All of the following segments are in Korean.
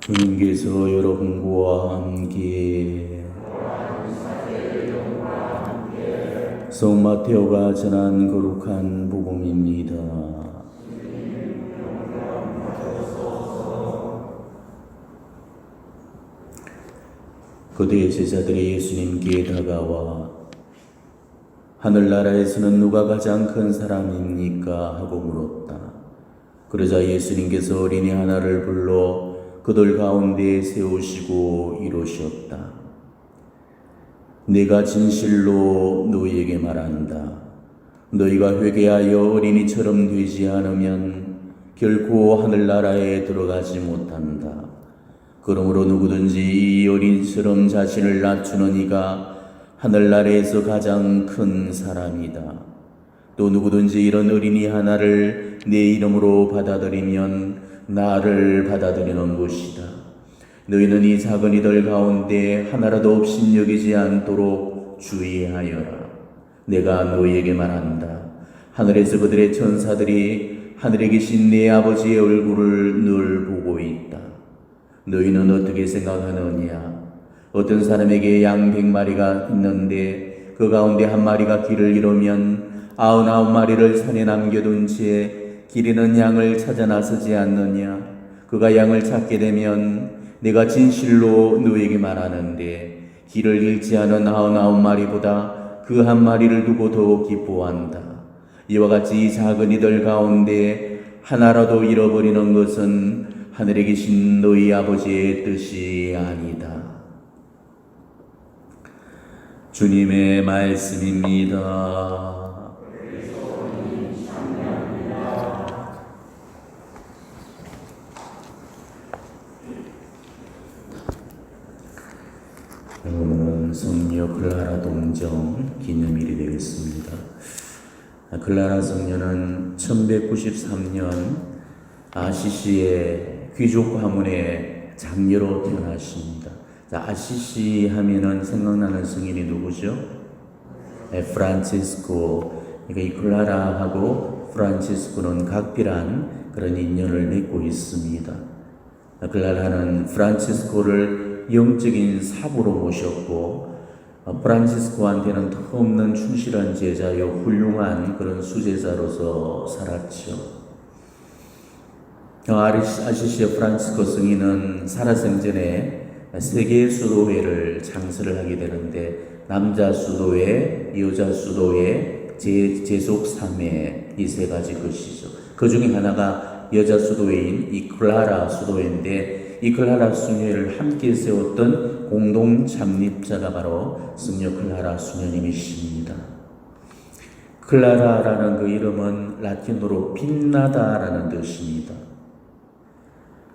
주님께서 여러분과 함께 성 마테오가 전한 거룩한 복음입니다. 그대의 제자들이 예수님께 다가와 하늘나라에서는 누가 가장 큰 사람입니까? 하고 물었다. 그러자 예수님께서 어린이 하나를 불러 그들 가운데 세우시고 이루셨다. 내가 진실로 너희에게 말한다. 너희가 회개하여 어린이처럼 되지 않으면 결코 하늘나라에 들어가지 못한다. 그러므로 누구든지 이 어린이처럼 자신을 낮추는 이가 하늘나라에서 가장 큰 사람이다. 또 누구든지 이런 어린이 하나를 내 이름으로 받아들이면 나를 받아들이는 것이다. 너희는 이 작은 이들 가운데 하나라도 없인 여기지 않도록 주의하여라. 내가 너희에게 말한다. 하늘에서 그들의 천사들이 하늘에 계신 내 아버지의 얼굴을 늘 보고 있다. 너희는 어떻게 생각하느냐? 어떤 사람에게 양 백마리가 있는데 그 가운데 한 마리가 길을 잃으면 아흔아홉 마리를 산에 남겨둔 채 길이는 양을 찾아 나서지 않느냐? 그가 양을 찾게 되면 내가 진실로 너에게 말하는데 길을 잃지 않은 아흔아홉 마리보다 그 한 마리를 두고 더 기뻐한다. 이와 같이 이 작은 이들 가운데 하나라도 잃어버리는 것은 하늘에 계신 너희 아버지의 뜻이 아니다. 주님의 말씀입니다. 오늘은 성녀 클라라 동정 기념일이 되겠습니다. 클라라 성녀는 1193년 아시시의 귀족 가문의 장녀로 태어나십니다. 자, 아시시 하면은 생각나는 성인이 누구죠? 네, 프란치스코. 그러니까 이 클라라하고 프란치스코는 각별한 그런 인연을 맺고 있습니다. 클라라는 프란치스코를 영적인 사부로 모셨고 어, 프란치스코한테는 턱없는 충실한 제자요 훌륭한 그런 수제자로서 살았죠. 어, 아시시의 프란치스코 승인은 살아생전에 세계 수도회를 창설을 하게 되는데 남자 수도회, 여자 수도회, 제, 제속 3회 이 세 가지 것이죠. 그 중에 하나가 여자 수도회인 이 클라라 수도회인데 이 클라라 수녀를 함께 세웠던 공동 창립자가 바로 승려 클라라 수녀님이십니다. 클라라라는 그 이름은 라틴어로 빛나다라는 뜻입니다.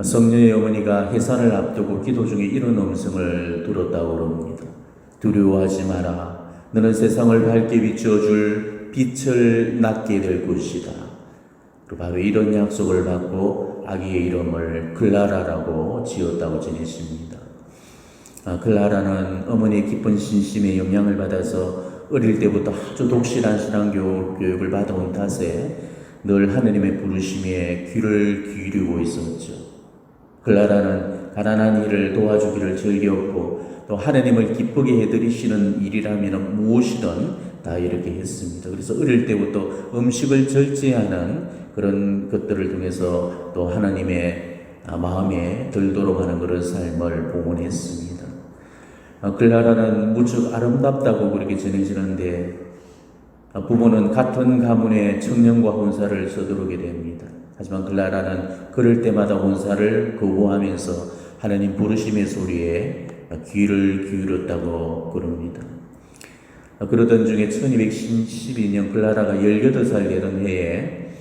성녀의 어머니가 해산을 앞두고 기도 중에 이런 음성을 들었다고 그럽니다. 두려워하지 마라. 너는 세상을 밝게 비춰줄 빛을 낳게 될 것이다. 그리고 바로 이런 약속을 받고 아기의 이름을 클라라라고 지었다고 전해집니다. 아, 클라라는 어머니의 깊은 신심에 영향을 받아서 어릴 때부터 아주 독실한 신앙 교 육을 받아온 탓에 늘 하느님의 부르심에 귀를 기울이고 있었죠. 클라라는 가난한 이를 도와주기를 즐겼고 또 하느님을 기쁘게 해드리시는 일이라면 무엇이든 다 이렇게 했습니다. 그래서 어릴 때부터 음식을 절제하는 그런 것들을 통해서 또 하나님의 마음에 들도록 하는 그런 삶을 봉헌했습니다. 클라라는 무척 아름답다고 그렇게 전해지는데 부모는 같은 가문의 청년과 혼사를 서두르게 됩니다. 하지만 클라라는 그럴 때마다 혼사를 거부하면서 하나님 부르심의 소리에 귀를 기울였다고 그럽니다. 그러던 중에 1212년 클라라가 18살 되던 해에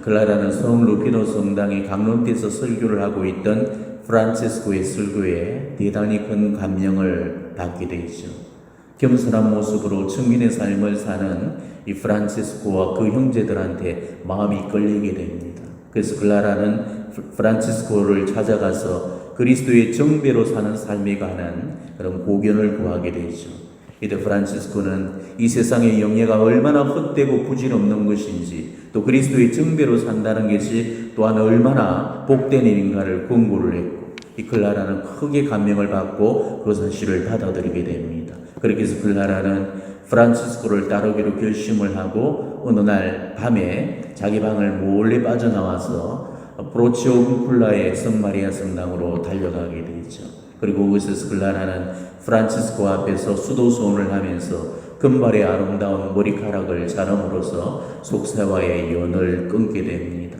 클라라는 성 루피노 성당의 강론대에서 설교를 하고 있던 프란체스코의 설교에 대단히 큰 감명을 받게 되죠. 겸손한 모습으로 청민의 삶을 사는 이 프란체스코와 그 형제들한테 마음이 끌리게 됩니다. 그래서 클라라는 프란치스코를 찾아가서 그리스도의 정배로 사는 삶에 관한 그런 고견을 구하게 되죠. 이때 프란치스코는 이 세상의 영예가 얼마나 헛되고 부질없는 것인지 또 그리스도의 정배로 산다는 것이 또한 얼마나 복된 일인가를 권고를 했고 이 클라라는 크게 감명을 받고 그 사실을 받아들이게 됩니다. 그렇게 해서 클라라는 프란치스코를 따르기로 결심을 하고 어느 날 밤에 자기 방을 몰래 빠져나와서 브로치오군쿨라의 성마리아 성당으로 달려가게 되죠. 그리고 그곳에서 클라라는 프란치스코 앞에서 수도 소원을 하면서 금발의 아름다운 머리카락을 자름으로써 속세와의 연을 끊게 됩니다.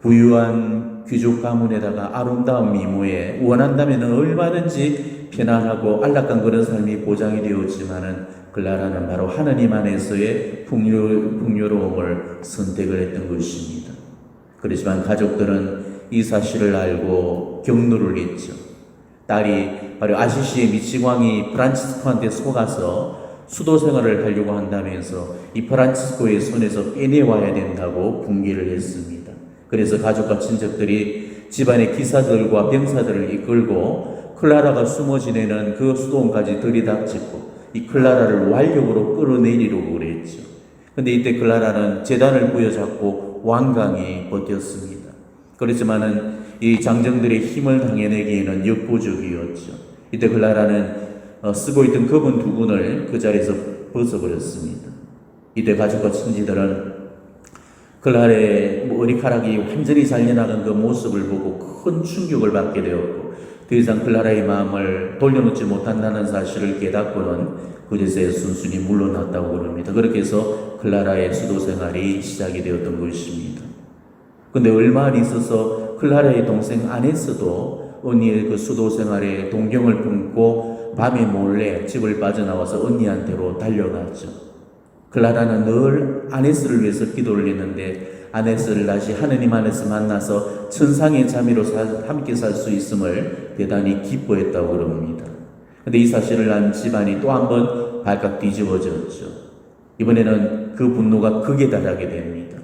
부유한 귀족 가문에다가 아름다운 미모에 원한다면 얼마든지 편안하고 안락한 그런 삶이 보장이 되었지만은 글라라는 바로 하나님 안에서의 풍요, 풍요로움을 선택을 했던 것입니다. 그렇지만 가족들은 이 사실을 알고 격노를 했죠. 딸이 바로 아시시의 미치광이 프란치스코한테 속아서 수도 생활을 하려고 한다면서 이 프란치스코의 손에서 빼내와야 된다고 분기를 했습니다. 그래서 가족과 친척들이 집안의 기사들과 병사들을 이끌고 클라라가 숨어 지내는 그 수도원까지 들이닥치고 이 클라라를 완력으로 끌어내리려고 그랬죠. 근데 이때 클라라는 재단을 부여잡고 완강히 버텼습니다. 그렇지만은 이 장정들의 힘을 당해내기에는 역부족이었죠. 이때 클라라는 어, 쓰고 있던 거분 두 군을 그 자리에서 벗어버렸습니다. 이때 가족과 친지들은 클라의 머리카락이 완전히 잘려나간 그 모습을 보고 큰 충격을 받게 되었고 더 이상 클라라의 마음을 돌려놓지 못한다는 사실을 깨닫고는 그제서야 순순히 물러났다고 그럽니다. 그렇게 해서 클라라의 수도 생활이 시작이 되었던 것입니다. 근데 얼마 안 있어서 클라라의 동생 아네스도 언니의 그 수도 생활에 동경을 품고 밤에 몰래 집을 빠져나와서 언니한테로 달려갔죠. 클라라는 늘 아네스를 위해서 기도를 했는데 아네스를 다시 하느님 안에서 만나서 천상의 자매로 사- 함께 살 수 있음을 대단히 기뻐했다고 그럽니다. 근데 이 사실을 안 집안이 또 한 번 발칵 뒤집어졌죠. 이번에는 그 분노가 극에 달하게 됩니다.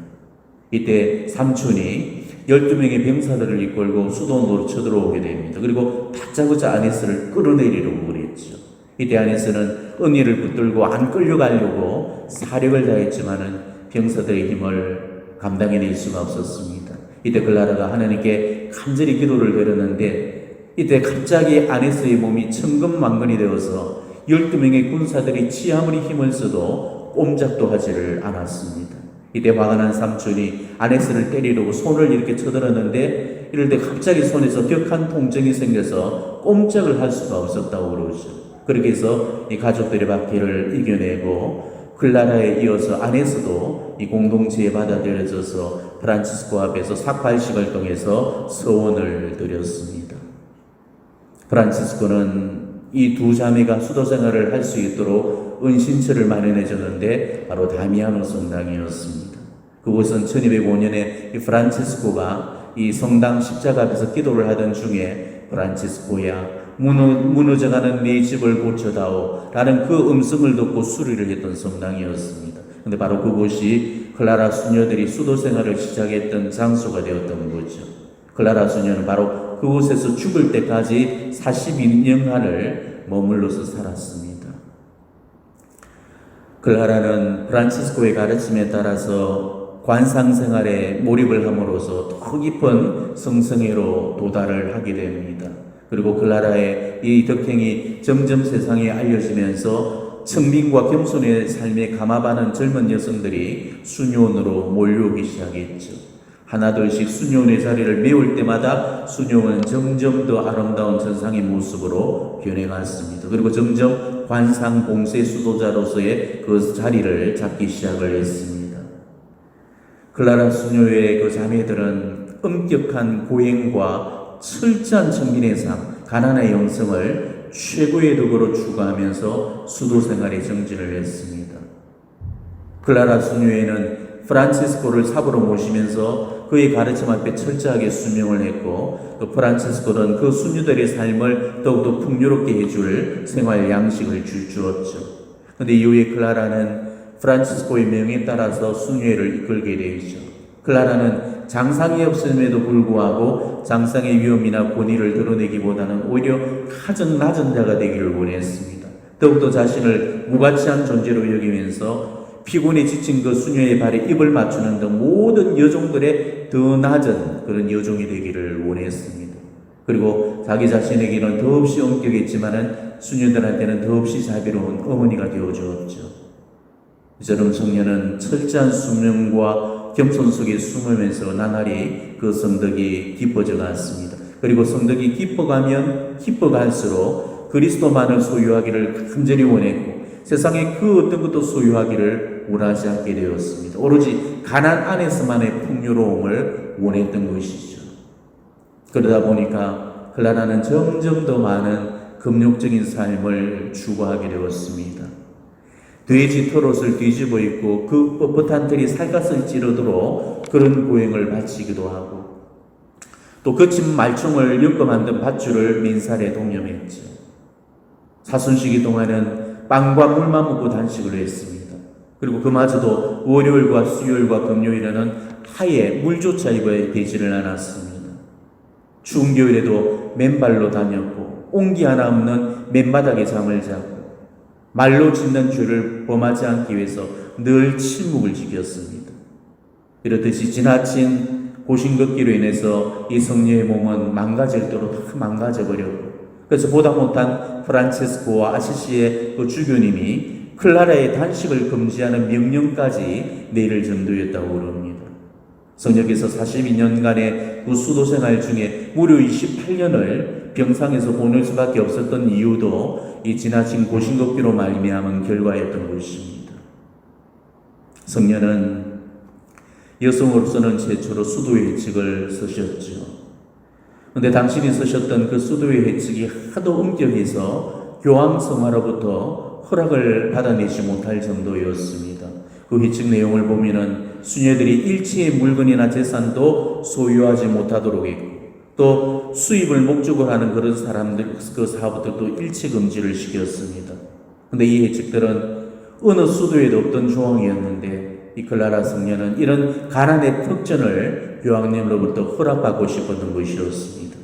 이때 삼촌이 12명의 병사들을 이끌고 수도원으로 쳐들어오게 됩니다. 그리고 다짜고짜 아네스를 끌어내리려고 그랬죠. 이때 아네스는 언니를 붙들고 안 끌려가려고 사력을 다했지만은 병사들의 힘을 감당해낼 수가 없었습니다. 이때 글라라가 하나님께 간절히 기도를 드렸는데 이때 갑자기 아네스의 몸이 천근만근이 되어서 12명의 군사들이 치 아무리 힘을 써도 꼼짝도 하지를 않았습니다. 이때 화가 난 삼촌이 아네스를 때리려고 손을 이렇게 쳐들었는데 이럴 때 갑자기 손에서 격한 통증이 생겨서 꼼짝을 할 수가 없었다고 그러죠. 그렇게 해서 이 가족들의 박해를 이겨내고 클라라에 이어서 아네스도 이 공동체에 받아들여져서 프란치스코 앞에서 삭발식을 통해서 서원을 드렸습니다. 프란치스코는 이 두 자매가 수도 생활을 할 수 있도록 은신처를 마련해 줬는데 바로 다미아노 성당이었습니다. 그곳은 1205년에 이 프란치스코가 이 성당 십자가 앞에서 기도를 하던 중에 프란치스코야 무너, 무너져 가는 네 집을 고쳐다오 라는 그 음성을 듣고 수리를 했던 성당이었습니다. 근데 바로 그곳이 클라라 수녀들이 수도 생활을 시작했던 장소가 되었던 거죠. 클라라 수녀는 바로 그곳에서 죽을 때까지 42년간을 머물러서 살았습니다. 클라라는 프란치스코의 가르침에 따라서 관상 생활에 몰입을 함으로써 더 깊은 성성애로 도달을 하게 됩니다. 그리고 클라라의 이 덕행이 점점 세상에 알려지면서 청빈과 겸손의 삶에 감화받은 젊은 여성들이 수녀원으로 몰려오기 시작했죠. 하나둘씩 수녀원의 자리를 메울 때마다 수녀원은 점점 더 아름다운 전상의 모습으로 변해갔습니다. 그리고 점점 관상 봉쇄 수도자로서의 그 자리를 잡기 시작을 했습니다. 클라라 수녀의 그 자매들은 엄격한 고행과 철저한 삶, 가난의 영성을 최고의 덕으로 추구하면서 수도 생활에 정진을 했습니다. 클라라 수녀에는 프란치스코를 삽으로 모시면서 그의 가르침 앞에 철저하게 수명을 했고 그 프란치스코는 그 수녀들의 삶을 더욱더 풍요롭게 해줄 생활 양식을 줄 주었죠. 근데 이후에 클라라는 프란치스코의 명에 따라서 수녀회를 이끌게 되었죠. 클라라는 장상이 없음에도 불구하고 장상의 위험이나 권위를 드러내기보다는 오히려 가장 낮은 자가 되기를 원했습니다. 더욱더 자신을 무가치한 존재로 여기면서 피곤에 지친 그 수녀의 발에 입을 맞추는 등 모든 여종들의 더 낮은 그런 여종이 되기를 원했습니다. 그리고 자기 자신에게는 더없이 엄격했지만은 수녀들한테는 더없이 자비로운 어머니가 되어 주었죠. 이처럼 성녀는 철저한 수명과 겸손 속에 숨으면서 나날이 그 성덕이 깊어져 갔습니다. 그리고 성덕이 깊어가면 깊어갈수록 그리스도만을 소유하기를 간절히 원했고 세상에 그 어떤 것도 소유하기를 원하지 않게 되었습니다. 오로지 가난 안에서만의 풍요로움을 원했던 것이죠. 그러다 보니까 클라라는 점점 더 많은 금욕적인 삶을 추구하게 되었습니다. 돼지 털옷을 뒤집어 입고 그 뻣뻣한 털이 살갗을 찌르도록 그런 고행을 바치기도 하고 또 거친 말총을 엮어 만든 밧줄을 민살에 동념했죠. 사순시기 동안은 빵과 물만 먹고 단식을 했습니다. 그리고 그마저도 월요일과 수요일과 금요일에는 하에 물조차 입어야 되지를 않았습니다. 추운 겨울에도 맨발로 다녔고 온기 하나 없는 맨바닥에 잠을 자고 말로 짓는 죄를 범하지 않기 위해서 늘 침묵을 지켰습니다. 이렇듯이 지나친 고신걷기로 인해서 이 성녀의 몸은 망가질 대로 다 망가져 버렸고 그래서 보다 못한 프란체스코와 아시시의 그 주교님이 클라라의 단식을 금지하는 명령까지 내릴 정도였다고 그럽니다. 성녀께서 42년간의 그 수도 생활 중에 무려 28년을 병상에서 보낼 수밖에 없었던 이유도 이 지나친 고신걷기로 말미암은 결과였던 것입니다. 성녀는 여성으로서는 최초로 수도의 해칙을 쓰셨죠. 근데 당신이 쓰셨던 그 수도의 해칙이 하도 엄격해서 교황성화로부터 허락을 받아내지 못할 정도였습니다. 그 해칙 내용을 보면은 수녀들이 일체의 물건이나 재산도 소유하지 못하도록 했고 또 수입을 목적으로 하는 그런 사람들 그 사업들도 일체 금지를 시켰습니다. 근데 이 해칙들은 어느 수도에도 없던 조항이었는데 이 클라라 성녀는 이런 가난의 특전을 교황님으로부터 허락받고 싶었던 것이었습니다.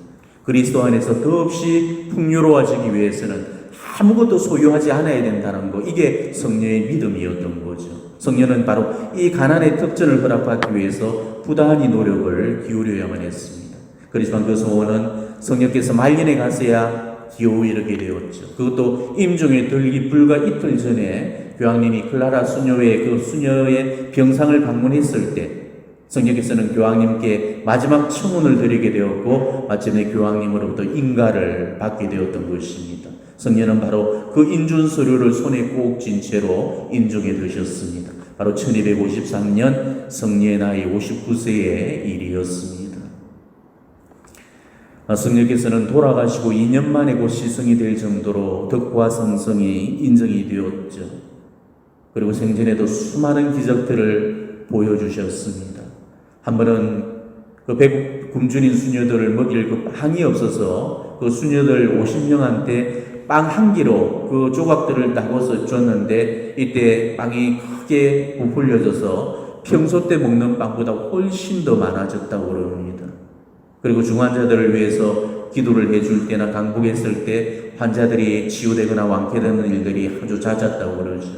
그리스도 안에서 더없이 풍요로워지기 위해서는 아무것도 소유하지 않아야 된다는 거 이게 성녀의 믿음이었던 거죠. 성녀는 바로 이 가난의 특전을 허락받기 위해서 부단히 노력을 기울여야만 했습니다. 그렇지만 그 소원은 성녀께서 말년에 가서야 기호 이르게 되었죠. 그것도 임종에 들기 불과 이틀 전에 교황님이 클라라 수녀의 그 수녀의 병상을 방문했을 때 성령께서는 교황님께 마지막 청혼을 드리게 되었고 마침내 교황님으로부터 인가를 받게 되었던 것입니다. 성녀는 바로 그 인준 서류를 손에 꼭 쥔 채로 인중에 드셨습니다. 바로 1253년 성녀의 나이 59세의 일이었습니다. 아, 성령께서는 돌아가시고 2년 만에 곧 시성이 될 정도로 덕과 성성이 인정이 되었죠. 그리고 생전에도 수많은 기적들을 보여주셨습니다. 한 번은 그 배국 굶주린 수녀들을 먹일 그 빵이 없어서 그 수녀들 50명한테 빵한 기로 그 조각들을 나눠서 줬는데 이때 빵이 크게 부풀려져서 평소 때 먹는 빵보다 훨씬 더 많아졌다고 그럽니다. 그리고 중환자들을 위해서 기도를 해줄 때나 강복했을 때 환자들이 치유되거나 완쾌되는 일들이 아주 잦았다고 그러죠.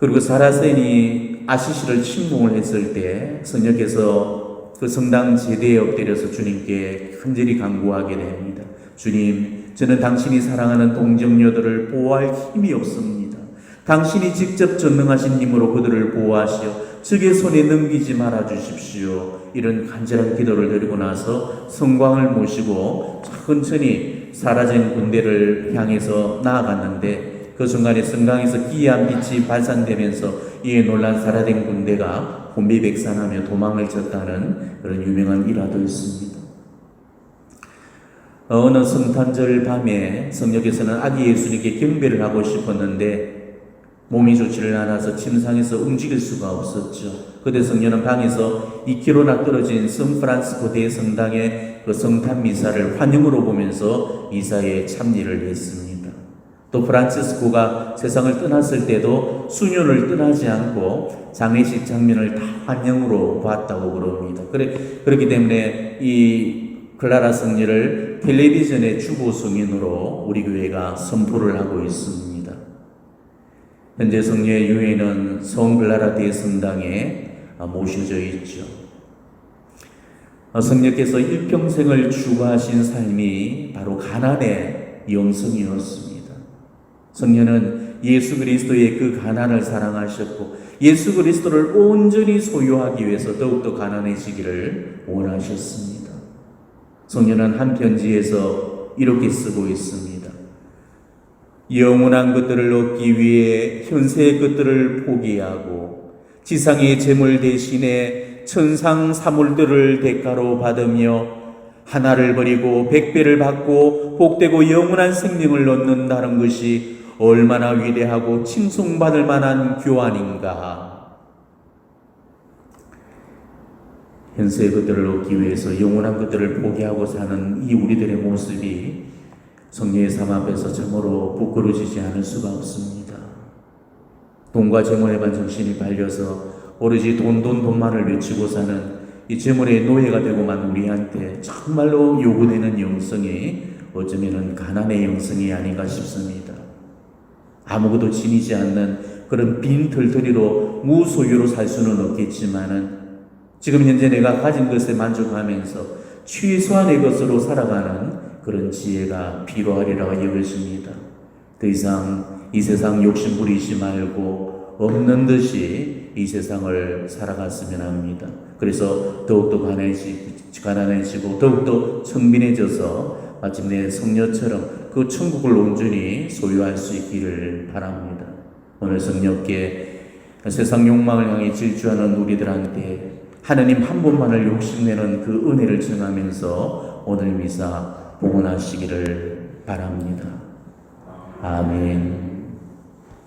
그리고 사라센이 아시시를 침공을 했을 때 성령께서 그 성당 제대에 엎드려서 주님께 간절히 간구하게 됩니다. 주님, 저는 당신이 사랑하는 동정녀들을 보호할 힘이 없습니다. 당신이 직접 전능하신 힘으로 그들을 보호하시어 적의 손에 넘기지 말아 주십시오. 이런 간절한 기도를 드리고 나서 성광을 모시고 천천히 사라진 군대를 향해서 나아갔는데 그 순간에 성강에서 기이한 빛이 발산되면서 이에 놀란 사라진 군대가 혼비백산하며 도망을 쳤다는 그런 유명한 일화도 있습니다. 어느 성탄절 밤에 성령께서는 아기 예수님께 경배를 하고 싶었는데 몸이 좋지를 않아서 침상에서 움직일 수가 없었죠. 그때 성녀는 방에서 2km나 떨어진 성프란스코 대성당의 그 성탄 미사를 환영으로 보면서 미사에 참여를 했습니다. 또 프란치스코가 세상을 떠났을 때도 수녀를 떠나지 않고 장례식 장면을 다 환영으로 봤다고 그럽니다. 그래, 그렇기 때문에 이 클라라 성녀를 텔레비전의 주보 성인으로 우리 교회가 선포를 하고 있습니다. 현재 성녀의 유해는 성글라라 대성당에 모셔져 있죠. 어, 성령께서 일평생을 추구하신 삶이 바로 가난의 영성이었습니다. 성령은 예수 그리스도의 그 가난을 사랑하셨고 예수 그리스도를 온전히 소유하기 위해서 더욱더 가난해지기를 원하셨습니다. 성령은 한 편지에서 이렇게 쓰고 있습니다. 영원한 것들을 얻기 위해 현세의 것들을 포기하고 지상의 재물 대신에 천상 사물들을 대가로 받으며 하나를 버리고 백배를 받고 복되고 영원한 생명을 얻는다는 것이 얼마나 위대하고 칭송받을 만한 교환인가. 현세의 것들을 얻기 위해서 영원한 것들을 포기하고 사는 이 우리들의 모습이 성령의 삶 앞에서 참으로 부끄러지지 않을 수가 없습니다. 돈과 재물에만 정신이 발려서 오로지 돈, 돈, 돈만을 외치고 사는 이 재물의 노예가 되고만 우리한테 정말로 요구되는 영성이 어쩌면은 가난의 영성이 아닌가 싶습니다. 아무것도 지니지 않는 그런 빈 털터리로 무소유로 살 수는 없겠지만은 지금 현재 내가 가진 것에 만족하면서 최소한의 것으로 살아가는 그런 지혜가 필요하리라고 여겨집니다. 더 이상 이 세상 욕심 부리지 말고 없는 듯이 이 세상을 살아갔으면 합니다. 그래서 더욱더 가난해지, 가난해지고 더욱더 청빈해져서 마침내 성녀처럼 그 천국을 온전히 소유할 수 있기를 바랍니다. 오늘 성녀께 세상 욕망을 향해 질주하는 우리들한테 하나님 한 분만을 욕심내는 그 은혜를 청하면서 오늘 미사 봉헌하시기를 바랍니다. 아멘.